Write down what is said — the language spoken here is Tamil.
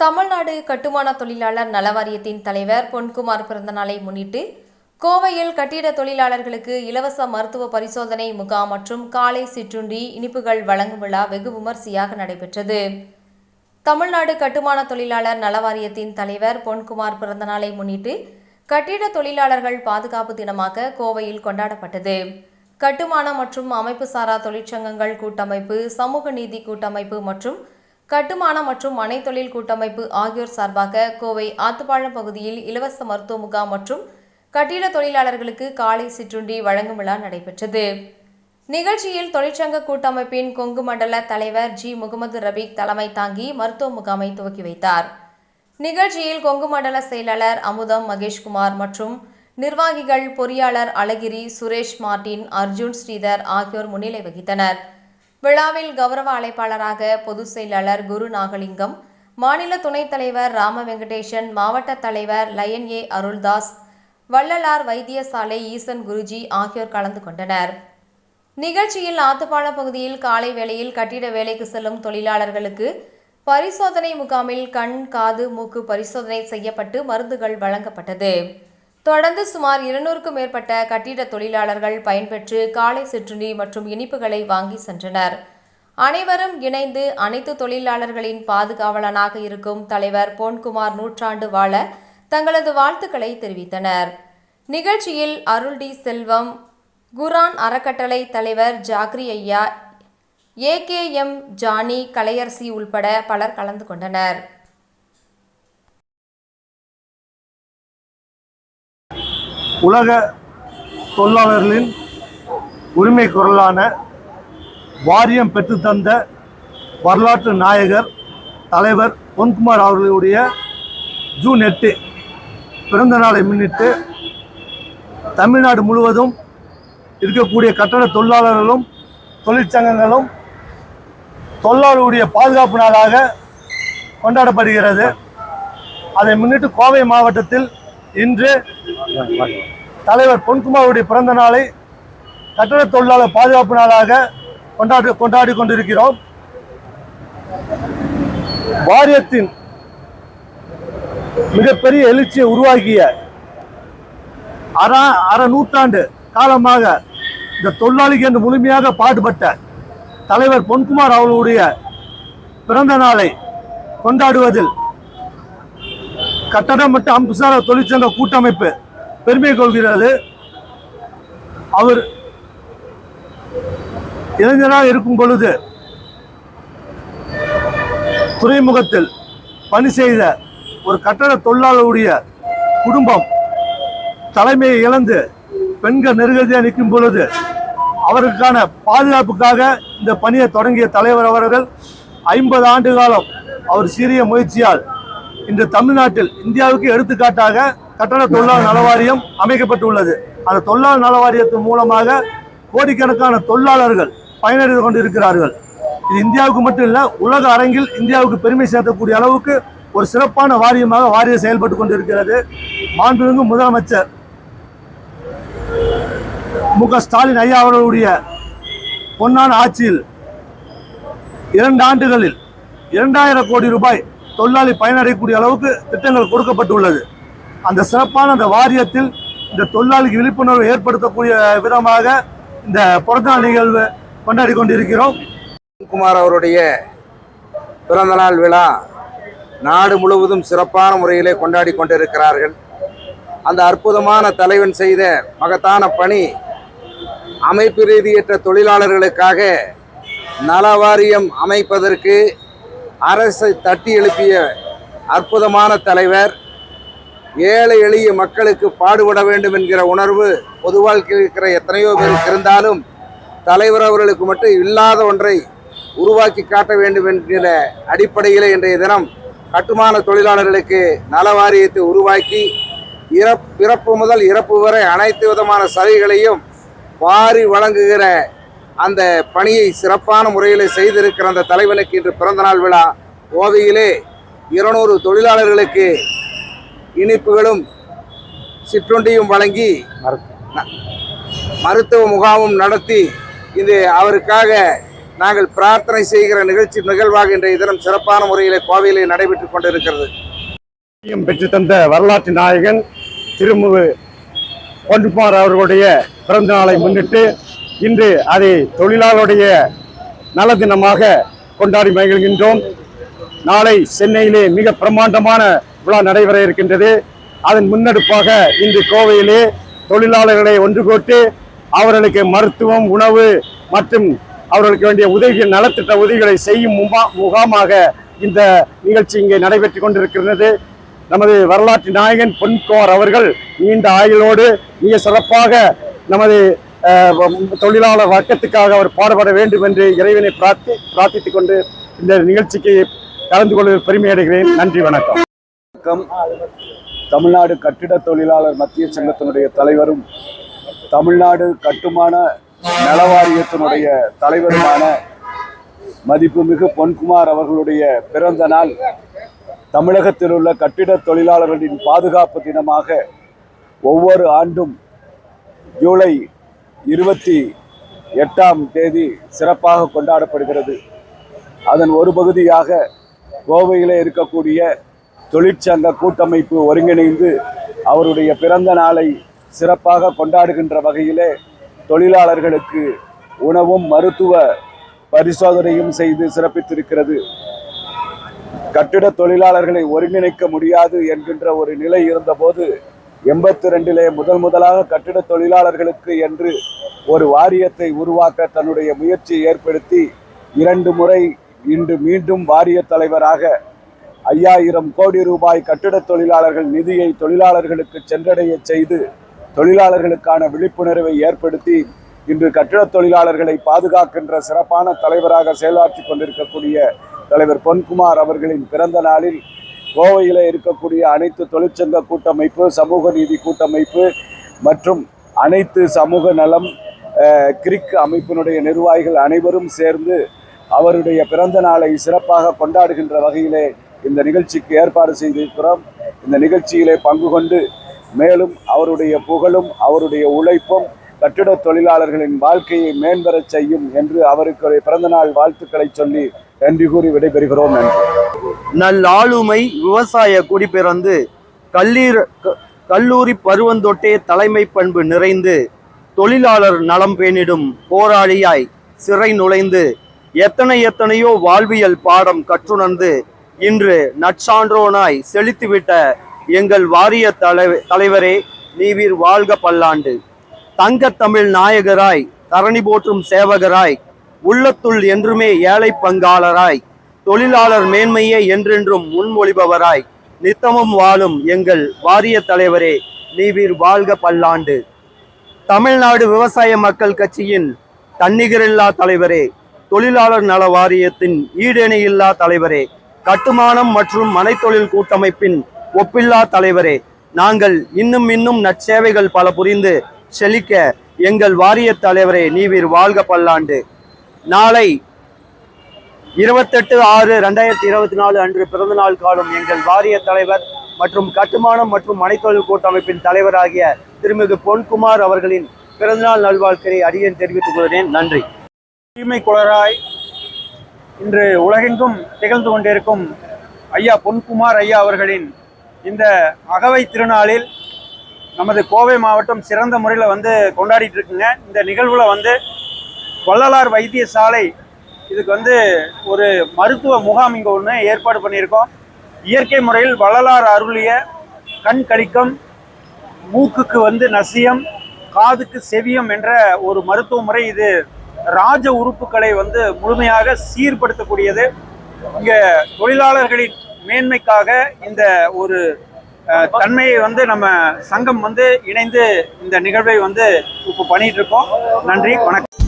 தமிழ்நாடு கட்டுமான தொழிலாளர் நலவாரியத்தின் தலைவர் பொன்குமார் பிறந்தநாளை முன்னிட்டு கோவையில் கட்டிட தொழிலாளர்களுக்கு இலவச மருத்துவ பரிசோதனை முகாம் மற்றும் காலை சிற்றுண்டி இனிப்புகள் வழங்கும் விழா வெகு விமர்சையாக நடைபெற்றது. தமிழ்நாடு கட்டுமான தொழிலாளர் நலவாரியத்தின் தலைவர் பொன்குமார் பிறந்தநாளை முன்னிட்டு கட்டிட தொழிலாளர்கள் பாதுகாப்பு தினமாக கோவையில் கொண்டாடப்பட்டது. கட்டுமான மற்றும் அமைப்பு சாரா தொழிற்சங்கங்கள் கூட்டமைப்பு சமூக நீதி கூட்டமைப்பு மற்றும் கட்டுமான மற்றும் மனைத்தொழில் கூட்டமைப்பு ஆகியோர் சார்பாக கோவை ஆத்துப்பாழம் பகுதியில் இலவச மருத்துவ முகாம் மற்றும் கட்டிட தொழிலாளர்களுக்கு காலை சிற்றுண்டி வழங்கும் விழா நடைபெற்றது. நிகழ்ச்சியில் தொழிற்சங்க கூட்டமைப்பின் கொங்கு மண்டல தலைவர் ஜி. முகமது ரபீக் தலைமை தாங்கி மருத்துவ முகாமை துவக்கி வைத்தார். நிகழ்ச்சியில் கொங்கு மண்டல செயலாளர் அமுதம் மகேஷ்குமார் மற்றும் நிர்வாகிகள் பொறியாளர் அழகிரி சுரேஷ் மார்டின் அர்ஜுன் ஸ்ரீதர் ஆகியோர் முன்னிலை வகித்தனர். விழாவில் கௌரவ அழைப்பாளராக பொதுச் செயலாளர் குரு நாகலிங்கம் மாநில துணைத் தலைவர் ராம வெங்கடேசன் மாவட்ட தலைவர் லயன் ஏ அருள்தாஸ் வள்ளலார் வைத்தியசாலை ஈசன் குருஜி ஆகியோர் கலந்து கொண்டனர். நிகழ்ச்சியில் ஆத்துப்பாலம் பகுதியில் காலை வேளையில் கட்டிட வேலைக்கு செல்லும் தொழிலாளர்களுக்கு பரிசோதனை முகாமில் கண் காது மூக்கு பரிசோதனை செய்யப்பட்டு மருந்துகள் வழங்கப்பட்டது. தொடர்ந்து சுமார் இருநூறுக்கும் மேற்பட்ட கட்டிட தொழிலாளர்கள் பயன்பெற்று காலை சிற்றுண்டி மற்றும் இனிப்புகளை வாங்கி சென்றனர். அனைவரும் இணைந்து அனைத்து தொழிலாளர்களின் பாதுகாவலனாக இருக்கும் தலைவர் பொன்குமார் நூற்றாண்டு வாழ தங்களது வாழ்த்துக்களை தெரிவித்தனர். நிகழ்ச்சியில் அருள் டி செல்வம் குரான் அறக்கட்டளை தலைவர் ஜாக்ரி ஐயா ஏகேஎம் ஜானி கலையரசி உள்பட பலர் கலந்து கொண்டனர். உலக தொழிலாளர்களின் உரிமை குரலான வாரியம் பெற்றுத்தந்த வரலாற்று நாயகர் தலைவர் பொன்குமார் அவர்களுடைய ஜூன் எட்டு பிறந்த நாளை முன்னிட்டு தமிழ்நாடு முழுவதும் இருக்கக்கூடிய கட்டட தொழிலாளர்களும் தொழிற்சங்கங்களும் தொழிலாளருடைய பாதுகாப்பு நாளாக கொண்டாடப்படுகிறது. அதை முன்னிட்டு கோவை மாவட்டத்தில் இன்று தலைவர் பொன்குமாருடைய பிறந்த நாளை கட்டட தொழிலாளர் பாதுகாப்பு நாளாக கொண்டாடி கொண்டாடி கொண்டிருக்கிறோம். வாரியத்தின் மிகப்பெரிய எழுச்சியை உருவாக்கிய அற அரை நூற்றாண்டு காலமாக இந்த தொழிலாளிக்கு என்று முழுமையாக பாடுபட்ட தலைவர் பொன்குமார் அவர்களுடைய பிறந்த நாளை கொண்டாடுவதில் கட்டடம் மற்றும் அம்புசார தொழிற்சங்க கூட்டமைப்பு பெருமை கொள்கிறது அவர் இளைஞராக இருக்கும் பொழுது துறைமுகத்தில் பணி செய்த ஒரு கட்டட தொழிலாளருடைய குடும்பம் தலைமையை இழந்து பெண்கள் நெருக்கடியாக நிற்கும் பொழுது அவருக்கான பாதுகாப்புக்காக இந்த பணியை தொடங்கிய தலைவர் அவர்கள் ஐம்பது ஆண்டு காலம் அவர் சீரிய முயற்சியால் இன்று தமிழ்நாட்டில் இந்தியாவுக்கு எடுத்துக்காட்டாக கட்டண தொழிலாளர் நலவாரியம் அமைக்கப்பட்டுள்ளது. அந்த தொழிலாளர் நலவாரியத்தின் மூலமாக கோடிக்கணக்கான தொழிலாளர்கள் பயனடைந்து கொண்டிருக்கிறார்கள். இது இந்தியாவுக்கு மட்டும் இல்லை உலக அரங்கில் இந்தியாவுக்கு பெருமை சேர்க்கக்கூடிய அளவுக்கு ஒரு சிறப்பான வாரியமாக வாரியம் செயல்பட்டு கொண்டிருக்கிறது. மாண்புமிகு முதலமைச்சர் மு க ஸ்டாலின் ஐயா அவர்களுடைய பொன்னான ஆட்சியில் இரண்டு ஆண்டுகளில் இரண்டாயிரம் கோடி ரூபாய் தொழிலாளி பயனடையக்கூடிய அளவுக்கு திட்டங்கள் கொடுக்கப்பட்டுள்ளது. அந்த சிறப்பான அந்த வாரியத்தில் இந்த தொழிலாளிக்கு விழிப்புணர்வு ஏற்படுத்தக்கூடிய விதமாக இந்த பிறந்தநாள் நிகழ்வு கொண்டாடி கொண்டிருக்கிறோம். குமார் அவருடைய பிறந்தநாள் விழா நாடு முழுவதும் சிறப்பான முறையிலே கொண்டாடி கொண்டிருக்கிறார்கள். அந்த அற்புதமான தலைவன் செய்த மகத்தான பணி அமைப்பு ரீதியற்ற தொழிலாளர்களுக்காக நலவாரியம் அமைப்பதற்கு அரசை தட்டி எழுப்பிய அற்புதமான தலைவர் ஏழை எளிய மக்களுக்கு பாடுபட வேண்டும் என்கிற உணர்வு பொது வாழ்க்கையில் இருக்கிற எத்தனையோ பேருக்கு இருந்தாலும் தலைவர் அவர்களுக்கு மட்டும் இல்லாத ஒன்றை உருவாக்கி காட்ட வேண்டும் என்கிற அடிப்படையில் இன்றைய தினம் கட்டுமான தொழிலாளர்களுக்கு நல வாரியத்தை உருவாக்கி இறப் பிறப்பு முதல் இறப்பு வரை அனைத்து விதமான சலுகைகளையும் வாரி வழங்குகிற அந்த பணியை சிறப்பான முறையில் செய்திருக்கிற அந்த தலைவனுக்கு இன்று பிறந்தநாள் விழா. கோவையிலே இருநூறு தொழிலாளர்களுக்கு இனிப்புகளும் சிற்றுண்டியும் வழங்கி மருத்துவ முகாமும் நடத்தி இது அவருக்காக நாங்கள் பிரார்த்தனை செய்கிற நிகழ்ச்சி நிகழ்வாக இன்றைய தினம் சிறப்பான முறையிலே கோவையிலே நடைபெற்றுக் கொண்டிருக்கிறது. பெற்று தந்த வரலாற்று நாயகன் திருமுகு பொன்குமார் அவர்களுடைய பிறந்த நாளை முன்னிட்டு இன்று அதை தொழிலாளருடைய நல தினமாக கொண்டாடி மகிழ்கின்றோம். நாளை சென்னையிலே மிக பிரமாண்டமான விழா நடைபெற இருக்கின்றது. அதன் முன்னெடுப்பாக இன்று கோவையிலே தொழிலாளர்களை ஒன்று கூட்டி அவர்களுக்கு மருத்துவம் உணவு மற்றும் அவர்களுக்கு வேண்டிய உதவிகள் நலத்திட்ட உதவிகளை செய்யும் முகா- முகாமாக இந்த நிகழ்ச்சி இங்கே நடைபெற்றுக் கொண்டிருக்கிறது நமது வரலாற்று நாயகன் பொன்குமார் அவர்கள் நீண்ட ஆயுளோடு மிக சிறப்பாக நமது தொழிலாளர் வர்க்கத்துக்காக அவர் பாடுபட வேண்டும் என்று இறைவனை பிரார்த்தி பிரார்த்தித்துக் கொண்டு இந்த நிகழ்ச்சிக்கு கலந்து கொள்வதில் பெருமை அடைகிறேன். நன்றி வணக்கம். வணக்கம். தமிழ்நாடு கட்டிட தொழிலாளர் மத்திய சங்கத்தினுடைய தலைவரும் தமிழ்நாடு கட்டுமான நலவாரியத்தினுடைய தலைவருமான மதிப்புமிகு பொன்குமார் அவர்களுடைய பிறந்த நாள் தமிழகத்தில் உள்ள கட்டிட தொழிலாளர்களின் பாதுகாப்பு தினமாக ஒவ்வொரு ஆண்டும் ஜூலை இருபத்தி எட்டாம் தேதி சிறப்பாக கொண்டாடப்படுகிறது. அதன் ஒரு பகுதியாக கோவையிலே இருக்கக்கூடிய தொழிற்சங்க கூட்டமைப்பு ஒருங்கிணைந்து அவருடைய பிறந்த நாளை சிறப்பாக கொண்டாடுகின்ற வகையிலே தொழிலாளர்களுக்கு உணவும் மருத்துவ பரிசோதனையும் செய்து சிறப்பித்திருக்கிறது. கட்டிட தொழிலாளர்களை ஒருங்கிணைக்க முடியாது என்கின்ற ஒரு நிலை இருந்தபோது எண்பத்தி ரெண்டிலே முதல் முதலாக கட்டிட தொழிலாளர்களுக்கு என்று ஒரு வாரியத்தை உருவாக்க தன்னுடைய முயற்சியை ஏற்படுத்தி இரண்டு முறை இன்று மீண்டும் வாரிய தலைவராக ஐயாயிரம் கோடி ரூபாய் கட்டிட தொழிலாளர்கள் நிதியை தொழிலாளர்களுக்கு சென்றடைய செய்து தொழிலாளர்களுக்கான விழிப்புணர்வை ஏற்படுத்தி இன்று கட்டிட தொழிலாளர்களை பாதுகாக்கின்ற சிறப்பான தலைவராக செயலாற்றி கொண்டிருக்கக்கூடிய தலைவர் பொன்குமார் அவர்களின் பிறந்த நாளில் கோவையில் இருக்கக்கூடிய அனைத்து தொழிற்சங்க கூட்டமைப்பு சமூக நீதி கூட்டமைப்பு மற்றும் அனைத்து சமூக நலம் கிரிக் அமைப்பினுடைய நிர்வாகிகள் அனைவரும் சேர்ந்து அவருடைய பிறந்த நாளை சிறப்பாக கொண்டாடுகின்ற வகையிலே இந்த நிகழ்ச்சிக்கு ஏற்பாடு செய்திருக்கிறோம். இந்த நிகழ்ச்சியிலே பங்கு கொண்டு மேலும் அவருடைய புகழும் அவருடைய உழைப்பும் கட்டிட தொழிலாளர்களின் வாழ்க்கையை மேம்பெறச் செய்யும் என்று அவருக்கு பிறந்தநாள் வாழ்த்துக்களை சொல்லி நன்றி கூறி விடைபெறுகிறோம் நன்றி. நல்லாளுமை விவசாய குடிபிறந்து கல்லீர் க- கல்லூரி பருவந்தொட்டே தலைமை பண்பு நிறைந்து தொழிலாளர் நலம் பேணிடும் போராளியாய் சிறை நுழைந்து எத்தனை எத்தனையோ வாழ்வியல் பாடம் கற்றுணர்ந்து இன்று நற்சான்றோனாய் செழித்துவிட்ட எங்கள் வாரிய தலைவரே நீவீர் வாழ்க பல்லாண்டு. தங்கத் தமிழ் நாயகராய் தரணி போற்றும் சேவகராய் உள்ளத்துள் என்றுமே ஏழை பங்காளராய் தொழிலாளர் மேன்மையே என்றென்றும் முன்மொழிபவராய் நித்தமும் வாழும் எங்கள் வாரிய தலைவரே நீவீர் வாழ்க பல்லாண்டு. தமிழ்நாடு விவசாய மக்கள் கட்சியின் தன்னிகரில்லா தலைவரே தொழிலாளர் நல வாரியத்தின் ஈடேணையில்லா தலைவரே கட்டுமானம் மற்றும் மனைத்தொழில் கூட்டமைப்பின் ஒப்பில்லா தலைவரே நாங்கள் இன்னும் இன்னும் நற்சேவைகள் பல புரிந்து செழிக்க எங்கள் வாரிய தலைவரே நீவீர் வாழ்க பல்லாண்டு. நாளை இருபத்தெட்டு ஆறு ரெண்டாயிரத்தி இருபத்தி நாலு அன்று பிறந்தநாள் காலம் எங்கள் வாரிய தலைவர் மற்றும் கட்டுமானம் மற்றும் மனைத்தொழில் கூட்டமைப்பின் தலைவராகிய திருமிகு பொன்குமார் அவர்களின் பிறந்தநாள் நல்வாழ்க்கையை அடியேன் தெரிவித்துக் கொள்கிறேன். நன்றி. தீமை குளராய் இன்று உலகெங்கும் திகழ்ந்து கொண்டிருக்கும் ஐயா பொன்குமார் ஐயா அவர்களின் இந்த அகவை திருநாளில் நமது கோவை மாவட்டம் சிறந்த முறையில் வந்து கொண்டாடிட்டு இருக்குங்க. இந்த நிகழ்வில் வந்து வள்ளலார் வைத்தியசாலை இதுக்கு வந்து ஒரு மருத்துவ முகாம் இங்கே ஒன்று ஏற்பாடு பண்ணியிருக்கோம். இயற்கை முறையில் வள்ளலார் அருளிய கண் கழிக்கம் மூக்குக்கு வந்து நசியம் காதுக்கு செவியம் என்ற ஒரு மருத்துவ முறை இது ராஜ உறுப்புகளை வந்து முழுமையாக சீர்படுத்தக்கூடியது. இங்கே தொழிலாளர்களின் மேன்மைக்காக இந்த ஒரு தன்மையை வந்து நம்ம சங்கம் வந்து இணைந்து இந்த நிகழ்வை வந்து இப்போ பண்ணிட்டு இருக்கோம். நன்றி வணக்கம்.